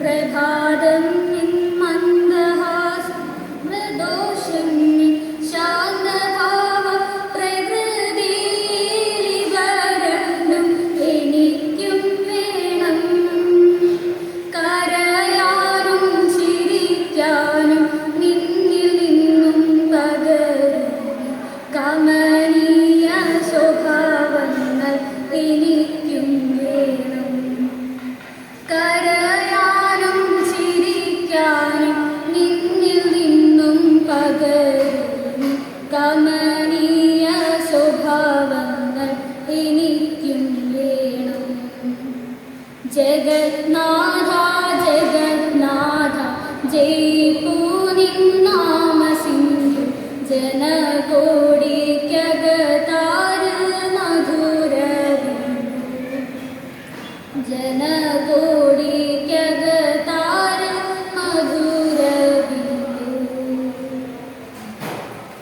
可以拍 പകരും കമനീയ സ്വഭാവങ്ങൾ എനിക്കും വേണം. ജഗന്നാഥ ജഗന്നാഥ ജയിപ്പൂ നിന്നാമ സിന്ധു ജനകോടിക്കകതാര് മധുര ജനകോടിക്കകതാ